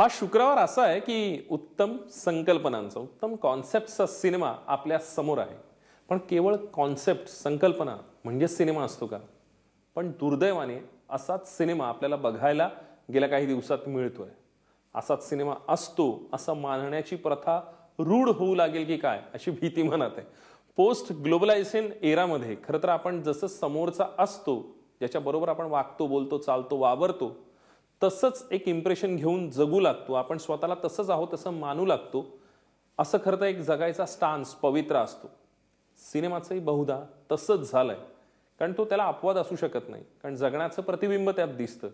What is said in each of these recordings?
हा शुक्रवार असा आहे की उत्तम संकल्पनांचा उत्तम कॉन्सेप्टचा सिनेमा आपल्यासमोर आहे. पण केवळ कॉन्सेप्ट संकल्पना म्हणजे सिनेमा असतो का? पण दुर्दैवाने असाच सिनेमा आपल्याला बघायला गेल्या काही दिवसात मिळतोय. असाच सिनेमा असतो असं मानण्याची प्रथा रूढ होऊ लागेल की काय अशी भीती मनात आहे. पोस्ट ग्लोबलायझेशन एरामध्ये खरं तर आपण जसं समोरचा असतो ज्याच्याबरोबर आपण वागतो बोलतो चालतो वावरतो तसंच एक इम्प्रेशन घेऊन जगू लागतो. आपण स्वतःला तसंच आहोत तसं मानू लागतो. असं खरं तर एक जगायचा स्टान्स पवित्र असतो. सिनेमाचंही बहुधा तसंच झालंय. कारण तो त्याला अपवाद असू शकत नाही. कारण जगण्याचं प्रतिबिंब त्यात दिसतं.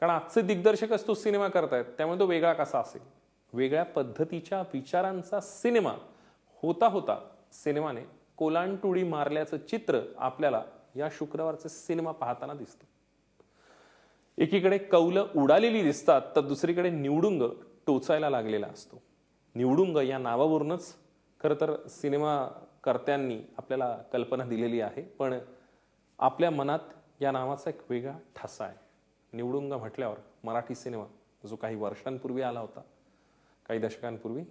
कारण आजचे दिग्दर्शकच तो सिनेमा करतायत त्यामुळे तो वेगळा कसा असेल? वेगळ्या पद्धतीच्या विचारांचा सिनेमा होता होता सिनेमाने कोलांटुडी मारल्याचं चित्र आपल्याला या शुक्रवारचे सिनेमा पाहताना दिसतं. एकीकडे कौलं उडालेली दिसतात तर दुसरीकडे निवडुंग टोचायला लागलेला असतो. निवडुंग या नावावरूनच खरं तर सिनेमा कर्त्यांनी आपल्याला कल्पना दिलेली आहे पण आपल्या मनात या नावाचा एक वेगळा ठसा आहे. निवडुंग म्हटल्यावर मराठी सिनेमा जो काही वर्षांपूर्वी आला होता काही दशकांपूर्वी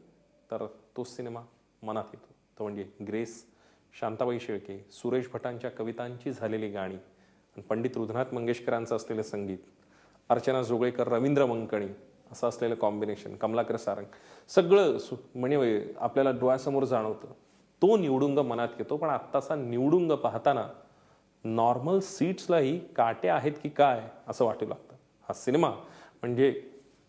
तर तो सिनेमा मनात येतो. तो म्हणजे ग्रेस शांताबाई शेळके सुरेश भटांच्या कवितांची झालेली गाणी पंडित रुधनाथ मंगेशकरांचं असलेलं संगीत अर्चना जोगळेकर रवींद्र मंकणी असं असलेलं कॉम्बिनेशन कमलाकर सारंग सगळं सु म्हणजे आपल्याला डोळ्यासमोर जाणवतं. तो निवडुंग मनात येतो पण आत्ताचा निवडुंग पाहताना नॉर्मल सीट्सलाही काटे आहेत की काय असं वाटू लागतं. हा सिनेमा म्हणजे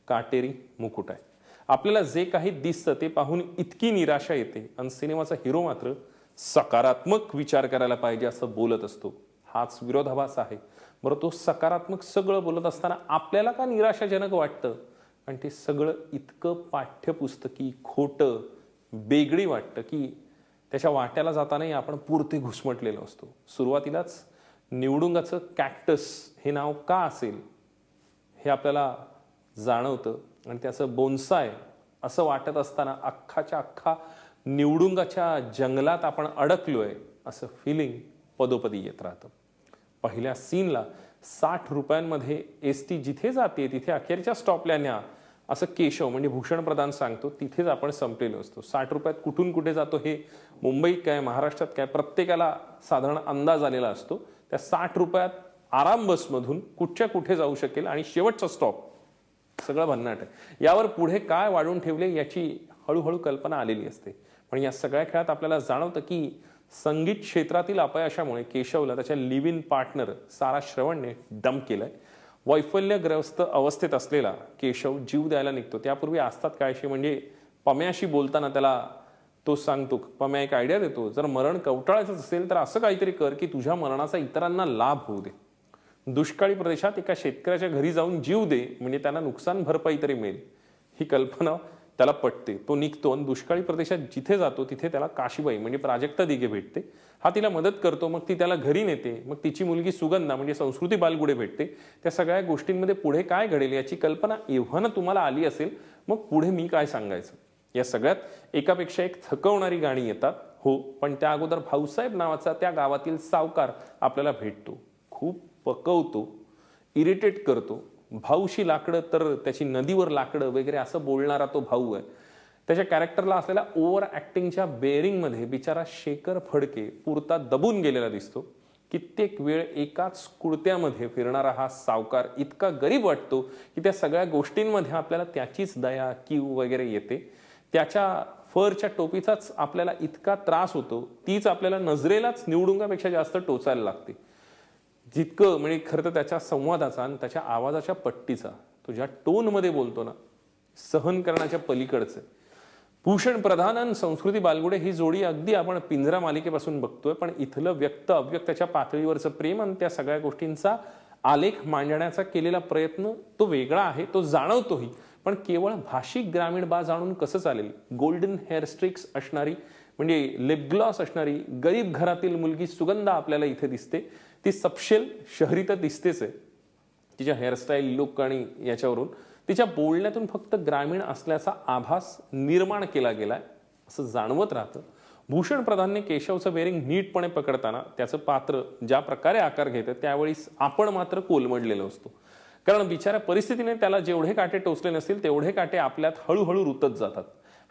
काटेरी मुकुट आहे. आपल्याला जे काही दिसतं ते पाहून इतकी निराशा येते आणि सिनेमाचा हिरो मात्र सकारात्मक विचार करायला पाहिजे असं बोलत असतो. हाच विरोधाभास आहे. बरं तो सकारात्मक सगळं बोलत असताना आपल्याला का निराशाजनक वाटतं? आणि ते सगळं इतकं पाठ्यपुस्तकी खोटं बेगडी वाटतं की त्याच्या वाट्याला जातानाही आपण पुरते घुसमटलेलो असतो. सुरुवातीलाच निवडुंगाचं कॅक्टस हे नाव का असेल हे आपल्याला जाणवतं आणि त्याचं बोन्साय असं वाटत असताना अख्खाच्या अख्खा निवडुंगाच्या जंगलात आपण अडकलोय असं फिलिंग पदोपदी येत राहतं. पहिल्या सीनला साठ रुपयांमध्ये एस टी जिथे जाते तिथे अखेरच्या स्टॉपला न्या असं केशव म्हणजे भूषण प्रधान सांगतो तिथेच आपण संपलेलो असतो. साठ रुपयात कुठून कुठे जातो हे मुंबईत काय महाराष्ट्रात काय प्रत्येकाला साधारण अंदाज आलेला असतो. त्या साठ रुपयात आराम बसमधून कुठच्या कुठे जाऊ शकेल आणि शेवटचा स्टॉप सगळं भन्नाट आहे. यावर पुढे काय वाढून ठेवले याची हळूहळू कल्पना आलेली असते. पण या सगळ्या खेळात आपल्याला जाणवतं की संगीत क्षेत्रातील अपयशामुळे केशवला त्याच्या लिव्ह इन पार्टनर सारा श्रवणने डंप केलंय. वैफल्यग्रस्त अवस्थेत असलेला केशव जीव द्यायला निघतो. त्यापूर्वी असतात काळशी म्हणजे पम्याशी बोलताना त्याला तो सांगतो पम्या एक आयडिया देतो. जर मरण कवटाळायचंच असेल तर असं काहीतरी कर की तुझ्या मरणाचा इतरांना लाभ होऊ दे. दुष्काळी प्रदेशात एका शेतकऱ्याच्या घरी जाऊन जीव दे. म्हणजे त्यांना नुकसान भरपाई तरी मिळेल. ही कल्पना त्याला पटते. तो निघतो आणि दुष्काळी प्रदेशात जिथे जातो तिथे त्याला काशीबाई म्हणजे प्राजक्ता दिघे भेटते. हा तिला मदत करतो मग ती त्याला घरी नेते मग तिची मुलगी सुगंधा म्हणजे संस्कृती बालगुडे भेटते. त्या सगळ्या गोष्टींमध्ये पुढे काय घडेल याची कल्पना एव्हाना तुम्हाला आली असेल मग पुढे मी काय सांगायचं? या सगळ्यात एकापेक्षा एक थकवणारी गाणी येतात. हो पण त्या अगोदर भाऊसाहेब नावाचा त्या गावातील सावकार आपल्याला भेटतो. खूप पकवतो इरिटेट करतो. भाऊशी लाकडं तर त्याची नदीवर लाकडं वगैरे असं बोलणारा तो भाऊ आहे. त्याच्या कॅरेक्टरला असलेल्या ओव्हर ॲक्टिंगच्या बेअरिंगमध्ये बिचारा शेखर फडके पुरता दबून गेलेला दिसतो. कित्येक वेळ एकाच कुडत्यामध्ये फिरणारा हा सावकार इतका गरीब वाटतो की त्या सगळ्या गोष्टींमध्ये आपल्याला त्याचीच दया कीव वगैरे येते. त्याच्या फरच्या टोपीचाच आपल्याला इतका त्रास होतो तीच आपल्याला नजरेलाच निवडुंगापेक्षा जास्त टोचायला लागते. जितकं म्हणजे खरं तर त्याच्या संवादाचा आणि त्याच्या आवाजाच्या पट्टीचा तो ज्या टोनमध्ये बोलतो ना सहन करण्याच्या पलीकडचं. भूषण प्रधान आणि संस्कृती बालगुडे ही जोडी अगदी आपण पिंजरा मालिकेपासून बघतोय पण इथलं व्यक्त अव्यक्ताच्या पातळीवरचं प्रेम आणि त्या सगळ्या गोष्टींचा आलेख मांडण्याचा केलेला प्रयत्न तो वेगळा आहे तो जाणवतोही. पण केवळ भाषिक ग्रामीण बा जाणून कसं चालेल? गोल्डन हेअर स्ट्रिक्स असणारी म्हणजे लिपग्लॉस असणारी गरीब घरातील मुलगी सुगंधा आपल्याला इथे दिसते. ती सपशेल शहरी तर दिसतेच आहे. तिच्या हेअरस्टाईल लुक आणि याच्यावरून. तिच्या बोलण्यातून फक्त ग्रामीण असल्याचा आभास निर्माण केला गेला आहे असं जाणवत राहतं. भूषण प्रधानने केशवचं बेरिंग नीटपणे पकडताना त्याचं पात्र ज्या प्रकारे आकार घेतं त्यावेळी आपण मात्र कोलमडलेलो असतो. कारण बिचाऱ्या परिस्थितीने त्याला जेवढे काटे टोचले नसतील तेवढे काटे आपल्यात हळूहळू रुतत जातात.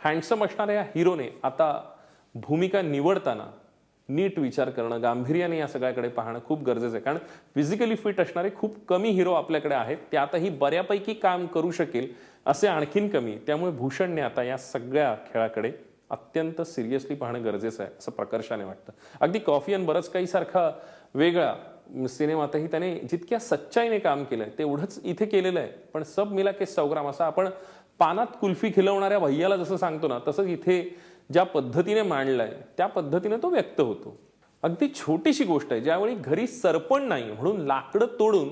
हँडसम असणाऱ्या या हिरोने आता भूमिका निवडताना नीट विचार करणं गांभीर्याने या सगळ्याकडे पाहणं खूप गरजेचं आहे. कारण फिजिकली फिट असणारे खूप कमी हिरो आपल्याकडे आहेत. त्यातही बऱ्यापैकी काम करू शकेल असे आणखीन कमी त्यामुळे भूषणने आता या सगळ्या खेळाकडे अत्यंत सिरियसली पाहणं गरजेचं आहे असं प्रकर्षाने वाटतं. अगदी कॉफी आणि बरंच काही सारखा वेगळा सिनेमातही त्याने जितक्या सच्चाईने काम केलंय तेवढंच इथे केलेलं आहे. पण सब मिला के सौग्राम असा आपण पानात कुल्फी खिलवणाऱ्या भैयाला जसं सांगतो ना तसंच इथे ज्या पद्धतीने मांडलाय त्या पद्धतीने तो व्यक्त होतो. अगदी छोटीशी गोष्ट आहे ज्यावेळी घरी सरपण नाही म्हणून लाकडं तोडून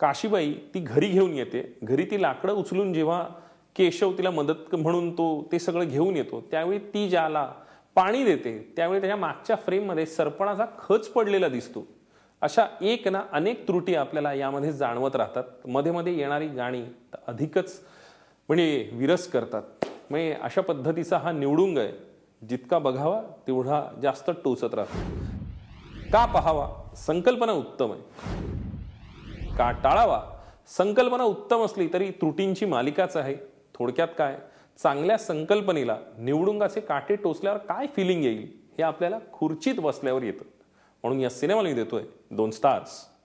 काशीबाई ती घरी घेऊन येते. घरी ती लाकडं उचलून जेव्हा केशव तिला मदत म्हणून तो ते सगळं घेऊन येतो त्यावेळी ती ज्याला पाणी देते त्यावेळी त्याच्या मागच्या फ्रेममध्ये सरपणाचा खच पडलेला दिसतो. अशा एक ना अनेक त्रुटी आपल्याला यामध्ये जाणवत राहतात. मध्ये मध्ये येणारी गाणी अधिकच म्हणजे विरस करतात. म्हणजे अशा पद्धतीचा हा निवडुंग आहे जितका बघावा तेवढा जास्त टोचत राहतो. का पहावा? संकल्पना उत्तम आहे. का टाळावा? संकल्पना उत्तम असली तरी त्रुटींची मालिकाच आहे. थोडक्यात काय? चांगल्या संकल्पनेला निवडुंगाचे काटे टोचल्यावर काय फिलिंग येईल हे आपल्याला खुर्चीत बसल्यावर येतं. म्हणून या सिनेमाला मी देतोय दोन स्टार्स